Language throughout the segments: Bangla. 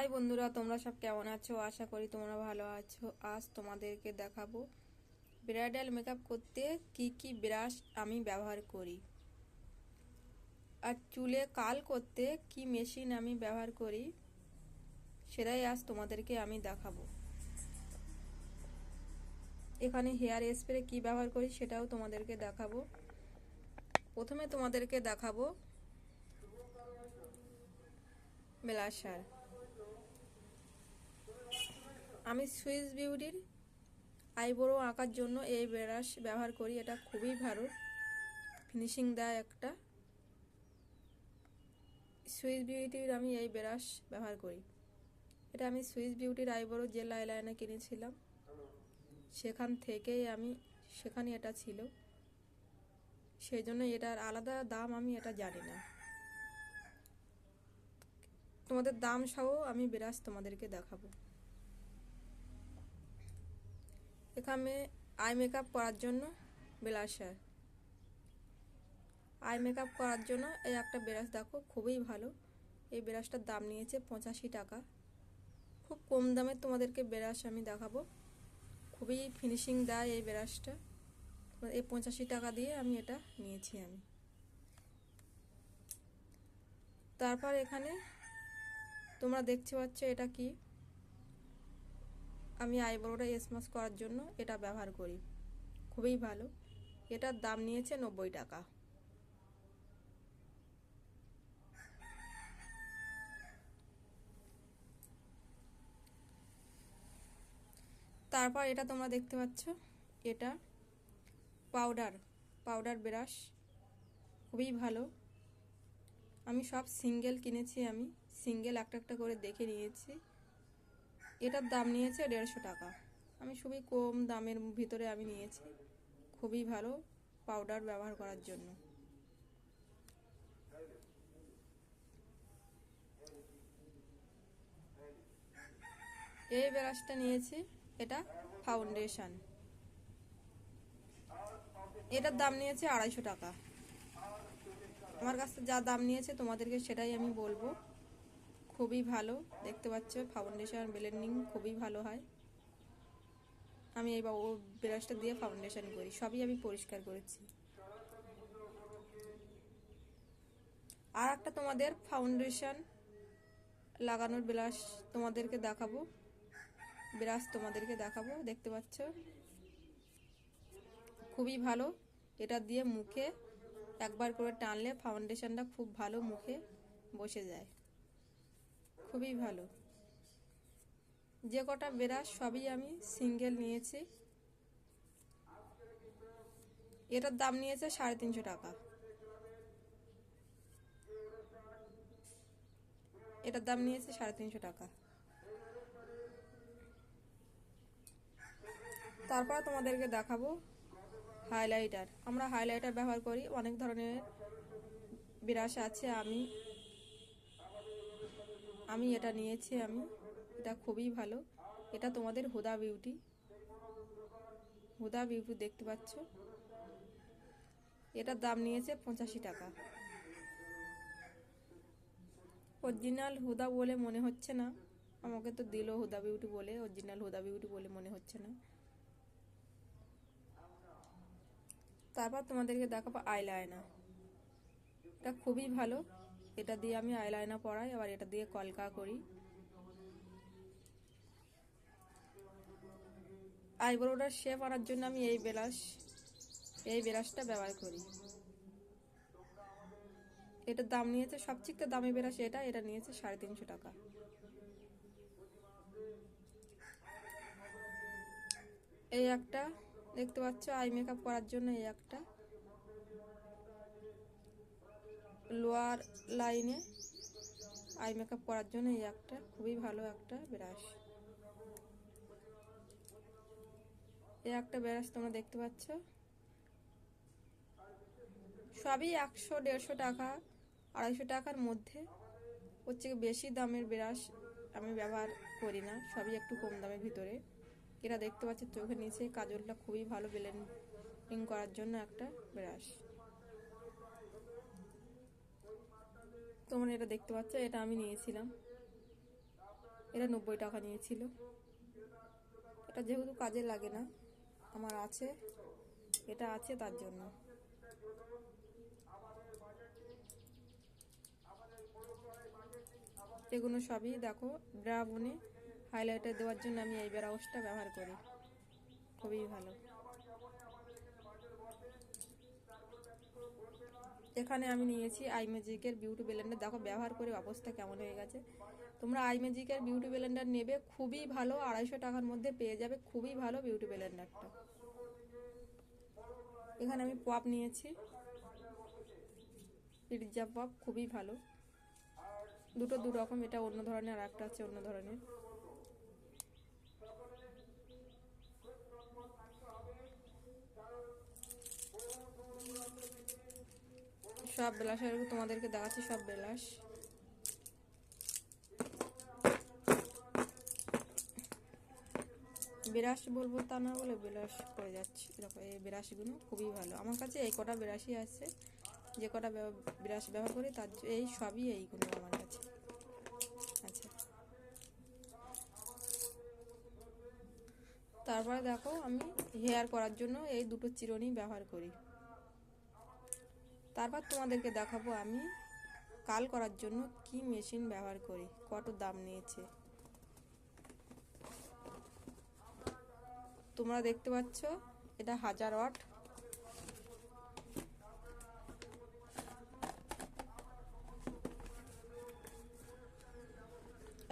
হাই বন্ধুরা, তোমরা সব কেমন আছো? আশা করি তোমরা ভালো আছো। আজ তোমাদেরকে দেখাবো ব্রাইডাল মেকআপ করতে কি কি ব্রাশ আমি ব্যবহার করি। আর চুলে কাল করতে কি মেশিন আমি ব্যবহার করি, সেটাই আজ তোমাদেরকে আমি দেখাবো। এখানে হেয়ার স্প্রে কি ব্যবহার করি সেটাও তোমাদেরকে দেখাবো। প্রথমে তোমাদেরকে দেখাবো ব্লাশার। আমি সুইস বিউটির আইব্রো আঁকার জন্য এই ব্রাশ ব্যবহার করি, এটা খুবই ভালো। ফিনিশিং দেয় একটা। সুইস বিউটির আমি এই ব্রাশ ব্যবহার করি। এটা আমি সুইস বিউটির আইব্রো জেল আইলাইনার কিনেছিলাম, সেখান থেকেই আমি, সেখানে এটা ছিল। সেই জন্য এটার আলাদা দাম আমি এটা জানি না। তোমাদের দাম সহ আমি ব্রাশ তোমাদেরকে দেখাবো। এখানে আই মেকআপ করার জন্য ব্লাশার আই মেকআপ করার জন্য এই একটা ব্রাশ দেখো, খুবই ভালো। এই ব্রাশটার দাম নিয়েছে পঁচাশি টাকা। খুব কম দামে তোমাদেরকে ব্রাশ আমি দেখাবো। খুবই ফিনিশিং দেয় এই ব্রাশটা। এই পঁচাশি টাকা দিয়ে আমি এটা নিয়েছি আমি। তারপর এখানে তোমরা দেখতে পাচ্ছ এটা কি? আমি আইব্রোটা স্মাস করার জন্য এটা ব্যবহার করি। খুবই ভালো। এটার দাম নিয়েছে নব্বই টাকা। তারপর এটা তোমরা দেখতে পাচ্ছ, এটা পাউডার পাউডার ব্রাশ। খুবই ভালো। আমি সব সিঙ্গেল কিনেছি আমি। সিঙ্গেল একটা একটা করে দেখে নিয়েছি। এটার দাম নিয়েছে দেড়শো টাকা। আমি খুবই কম দামের ভিতরে আমি নিয়েছি। খুবই ভালো পাউডার ব্যবহার করার জন্য। এই ব্রাশটা নিয়েছি, এটা ফাউন্ডেশন এটার দাম নিয়েছে আড়াইশো টাকা। আমার কাছে যা দাম নিয়েছে তোমাদেরকে সেটাই আমি বলব। খুবই ভালো। দেখতে পাচ্ছ ফাউন্ডেশন ব্লেন্ডিং খুবই ভালো হয়। আমি এই ও ব্রাশটা দিয়ে ফাউন্ডেশন করি, সবই আমি পরিষ্কার করেছি। আর একটা তোমাদের ফাউন্ডেশন লাগানোর ব্রাশ তোমাদেরকে দেখাবো। ব্রাশ তোমাদেরকে দেখাবো, দেখতে পাচ্ছ? খুবই ভালো। এটা দিয়ে মুখে একবার করে টানলে ফাউন্ডেশনটা খুব ভালো মুখে বসে যায়। খুবই ভালো। যে কটা ব্রাশ সবই আমি সিঙ্গেল নিয়েছি। এটার দাম নিয়েছে সাড়ে তিনশো টাকা। এটার দাম নিয়েছে সাড়ে তিনশো টাকা। তারপর তোমাদেরকে দেখাবো হাইলাইটার আমরা হাইলাইটার ব্যবহার করি, অনেক ধরনের ব্রাশ আছে, আমি আমি এটা নিয়েছি আমি। এটা খুবই ভালো। এটা তোমাদের হুদা বিউটি। হুদা বিউটি দেখতে পাচ্ছ। এটার দাম নিয়েছে পঁচাশি টাকা। অরিজিনাল হুদা বলে মনে হচ্ছে না। আমাকে তো দিল হুদা বিউটি বলে অরিজিনাল হুদা বিউটি বলে মনে হচ্ছে না। তারপর তোমাদেরকে দেখাবো আইলাইনার এটা খুবই ভালো। এটা দিয়ে আমি আইলাইনার পরাই, আবার এটা দিয়ে কলকা করি। আইব্রোটার শেপ আনার জন্য আমি এই ব্রাশ, এই ব্রাশটা ব্যবহার করি। এটার দাম নিয়েছে, সবচেয়ে দামি ব্রাশ এটা এটা নিয়েছে সাড়ে তিনশো টাকা। এই একটা, দেখতে পাচ্ছ আই মেকআপ করার জন্য এই একটা। লোয়ার লাইনে আই মেকআপ করার জন্য এই একটা খুবই ভালো একটা ব্রাশ। এই একটা ব্রাশ, তোমরা দেখতে পাচ্ছ? সবই একশো, দেড়শো টাকা, আড়াইশো টাকার মধ্যে। হচ্ছে বেশি দামের ব্রাশ আমি ব্যবহার করি না, সবই একটু কম দামের ভিতরে। এরা দেখতে পাচ্ছে চোখের নিচে, কাজলটা খুবই ভালো ব্লেন্ডিং করার জন্য একটা ব্রাশ। তোমরা এটা দেখতে পাচ্ছ, এটা আমি নিয়েছিলাম। এটা নব্বই টাকা নিয়েছিল। এটা যেহেতু কাজে লাগে না, আমার আছে, এটা আছে তার জন্য। এগুলো সবই দেখো ব্রাউনে হাইলাইটার দেওয়ার জন্য আমি এই ব্রাউজটা ব্যবহার করি। খুবই ভালো। এখানে আমি নিয়েছি আই ম্যাজিকের বিউটি ব্লেন্ডার। দেখো, ব্যবহার করে অবস্থা কেমন হয়ে গেছে। তোমরা আই ম্যাজিকের বিউটি ব্লেন্ডার নেবে, খুবই ভালো, আড়াইশো টাকার মধ্যে পেয়ে যাবে, খুবই ভালো বিউটি ব্লেন্ডারটা। এখানে আমি পপ নিয়েছি। পিৎজা পপ, খুবই ভালো। দুটো দু রকম এটা অন্য ধরনের আর একটা আছে অন্য ধরনের। সব ব্লাশের তোমাদেরকে দেখাচ্ছি, সব ব্লাশ বিরাশ বলব তা না বলে বিলাস করে যাচ্ছি। দেখো, এই বিরাশগুলো খুবই ভালো। আমার কাছে এই কটা বিরাশই আছে। যে কটা বিরাশ ব্যবহার করি, তার এই সবই এইগুলো আমার কাছে। আচ্ছা। তারপরে দেখো, আমি হেয়ার করার জন্য এই দুটো চিরুনি ব্যবহার করি। তারপর তোমাদেরকে দেখাবো আমি কাল করার জন্য কি মেশিন ব্যবহার করি, কত দাম নিয়েছে। তোমরা দেখতে পাচ্ছ, এটা হাজার ওয়াট।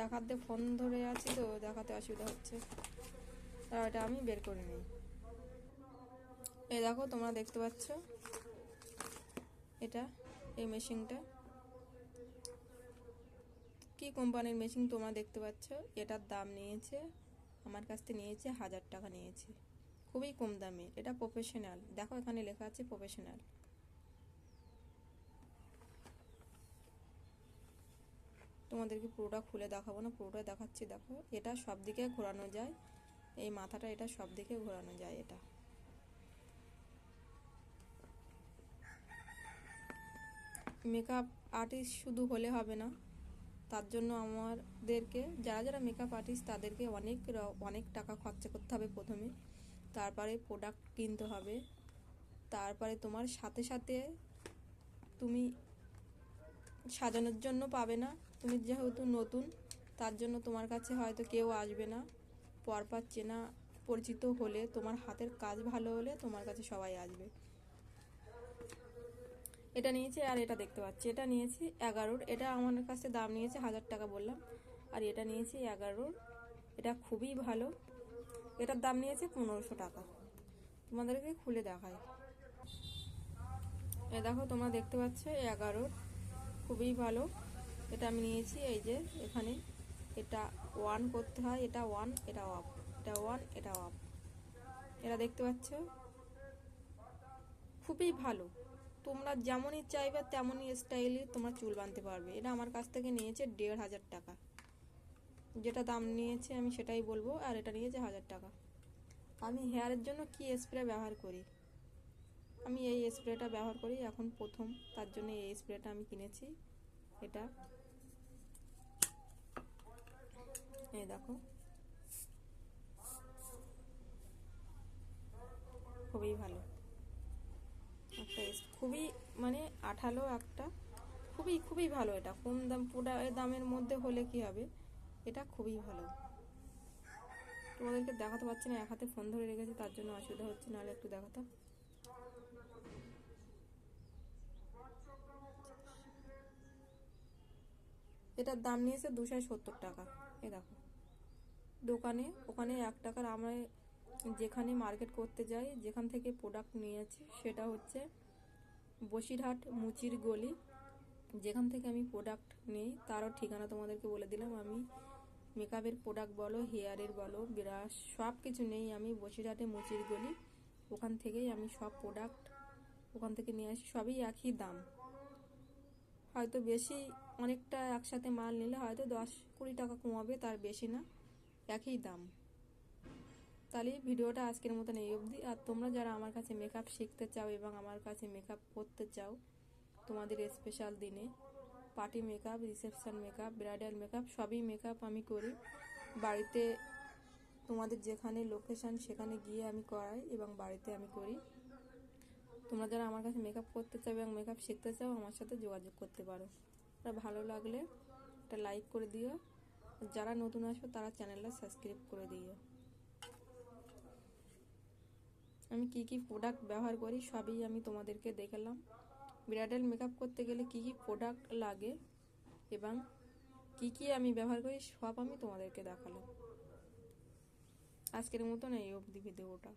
এক হাতে ফোন ধরে আছি তো, দেখাতে অসুবিধা হচ্ছে। এটা আমি বের করে নিই। এই দেখো, তোমরা দেখতে পাচ্ছ এটা, এই মেশিনটা। কি কোম্পানির মেশিন তোমরা দেখতে পাচ্ছ? এটার দাম নিয়েছে, আমার কাছ থেকে নিয়েছে হাজার টাকা নিয়েছে। খুবই কম দামে, এটা প্রফেশনাল দেখো এখানে লেখা আছে প্রফেশনাল তোমাদেরকে পুরোটা খুলে দেখাবো না পুরোটা দেখাচ্ছি, দেখো। এটা সব দিকে ঘোরানো যায়, এই মাথাটা এটা সব দিকে ঘোরানো যায়, এটা। মেকআপ আর্টিস্ট শুধু হলে হবে না। তার জন্য আমাদেরকে, যারা যারা মেকআপ আর্টিস্ট তাদেরকে অনেক অনেক টাকা খরচা করতে হবে প্রথমে। তারপরে প্রোডাক্ট কিনতে হবে। তারপরে তোমার সাথে সাথে তুমি সাজানোর জন্য পাবে না। তুমি যেহেতু নতুন, তার জন্য তোমার কাছে হয়তো কেউ আসবে না। পরপর চেনা পরিচিত হলে, তোমার হাতের কাজ ভালো হলে তোমার কাছে সবাই আসবে। এটা নিয়েছি আর এটা দেখতে পাচ্ছি। এটা নিয়েছি এগারোর। এটা আমার কাছে দাম নিয়েছে হাজার টাকা বললাম। আর এটা নিয়েছি এগারোর। এটা খুবই ভালো। এটার দাম নিয়েছে পনেরোশো টাকা। তোমাদেরকে খুলে দেখাই। এ দেখো, তোমরা দেখতে পাচ্ছ এগারোর। খুবই ভালো। এটা আমি নিয়েছি এই যে এখানে। এটা ওয়ান করতে হয়। এটা ওয়ান এটা অফ এটা ওয়ান এটা অফ এটা দেখতে পাচ্ছ? খুবই ভালো। তোমরা যেমনই চাইবে তেমনই স্টাইলে তোমরা চুল বাঁধতে পারবে। এটা আমার কাছ থেকে নিয়েছে দেড় হাজার টাকা। যেটা দাম নিয়েছে আমি সেটাই বলব, আর এটা নিয়েছে হাজার টাকা। আমি হেয়ারের জন্য কি স্প্রে ব্যবহার করি? আমি এই স্প্রেটা ব্যবহার করি, এখন প্রথম। তার জন্য এই স্প্রেটা আমি কিনেছি। এটা। এই দেখো। খুবই ভালো। এস- খুবই মানে আঠালো একটা। খুবই খুবই ভালো এটা। কম দাম, পুরা দামের মধ্যে হলে কি হবে? এটা খুবই ভালো। তোমাদেরকে দেখাতে পারছি না, এক হাতে ফোন ধরে রেখেছি, তার জন্য অসুবিধা হচ্ছে, নাহলে একটু দেখাতাম। এটার দাম নিয়েছে দুশো সত্তর টাকা। এ দেখো। দোকানে, ওখানে এক টাকার আমরা যেখানে মার্কেট করতে যাই, যেখান থেকে প্রোডাক্ট নিয়েছি, সেটা হচ্ছে বসিরহাট মুচির গলি। যেখান থেকে আমি প্রোডাক্ট নিই, তারও ঠিকানা তোমাদেরকে বলে দিলাম। আমি মেকআপের প্রোডাক্ট বলো হেয়ারের বলো ব্রাশ সব কিছু নেই আমি বসিরহাটে মুচির গলি। ওখান থেকেই আমি সব প্রোডাক্ট ওখান থেকে নিয়ে আসি, সবই একই দাম। হয়তো বেশি, অনেকটা একসাথে মাল নিলে হয়তো দশ কুড়ি টাকা কমাবে, তার বেশি না, একই দাম। তাহলে ভিডিওটা আজকের মতন এই অবধি। আর তোমরা যারা আমার কাছে মেকআপ শিখতে চাও এবং আমার কাছে মেকআপ করতে চাও, তোমাদের স্পেশাল দিনে party makeup reception makeup bridal makeup সবই মেকআপ আমি করি। বাড়িতে তোমাদের যেখানে লোকেশান সেখানে গিয়ে আমি করাই এবং বাড়িতে আমি করি। তোমরা যারা আমার কাছে মেকআপ করতে চাও এবং মেকআপ শিখতে চাও, আমার সাথে যোগাযোগ করতে পারো। আর ভালো লাগলে একটা লাইক করে দিও। যারা নতুন আসবে, তারা চ্যানেলটা সাবস্ক্রাইব করে দিও। আমি কি কি প্রোডাক্ট ব্যবহার করি সবই আমি তোমাদেরকে দেখালাম। ব্রাইডাল মেকআপ করতে গেলে কি কি প্রোডাক্ট লাগে এবং কি কি আমি ব্যবহার করি সব আমি তোমাদেরকে দেখালাম। আজকের মতন এই অবধি ভিডিওটা